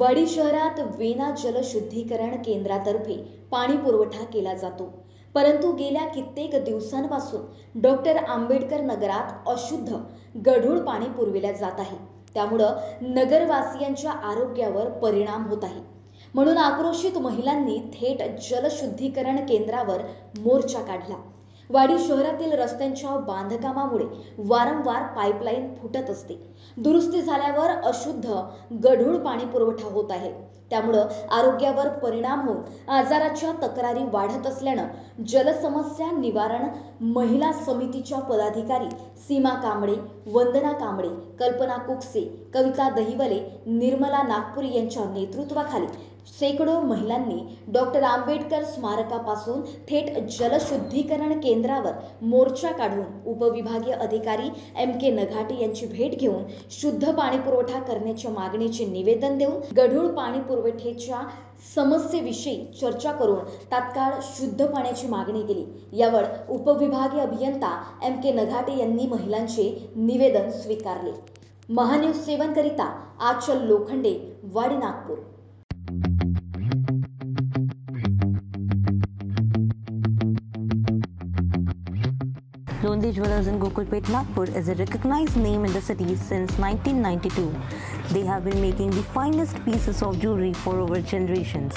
वाडी शहरात वेना जलशुद्धीकरण केंद्रातर्फे पाणी पुरवठा केला जातो. परंतु गेल्या कित्येक दिवसांपासून डॉक्टर आंबेडकर नगरात अशुद्ध गढूळ पाणी पुरविल्या जात आहे. त्यामुळं नगरवासियांच्या आरोग्यावर परिणाम होत आहे. म्हणून आक्रोशित महिलांनी थेट जलशुद्धीकरण केंद्रावर मोर्चा काढला. वाडी शहरातील रस्त्यांच्या बांधकामामुळे वारंवार पाईपलाईन फुटत असते. दुरुस्ती झाल्यावर अशुद्ध गढूळ पाणी पुरवठा होत आहे. त्यामुळं आरोग्यावर परिणाम होऊन आजाराच्या तक्रारी वाढत असल्यानं जलसमस्या निवारण महिला समितीच्या पदाधिकारी सीमा कांबळे वंदना कांबळे कल्पना कुकसे कविता दहिवले निर्मला नागपूर यांच्या नेतृत्वाखाली शेकडो महिलांनी डॉक्टर आंबेडकर स्मारकापासून थेट जलशुद्धीकरण केंद्रावर मोर्चा काढून उपविभागीय अधिकारी एम के नघाटे यांची भेट घेऊन शुद्ध पाणी पुरवठा करण्याच्या मागणीचे निवेदन देऊन गढूळ पाणी पुरवठ्याच्या समस्येविषयी चर्चा करून तात्काळ शुद्ध पाण्याची मागणी केली. यावर उपविभागीय अभियंता एम के नघाटे यांनी महिलांचे निवेदन स्वीकारले. महान्यूज सेवनकरिता आचल लोखंडे वाडी Nagpur. Londi Jewelers in Gokulpet, Nagpur is a recognized name in the city since 1992. They have been making the finest pieces of jewelry for over generations.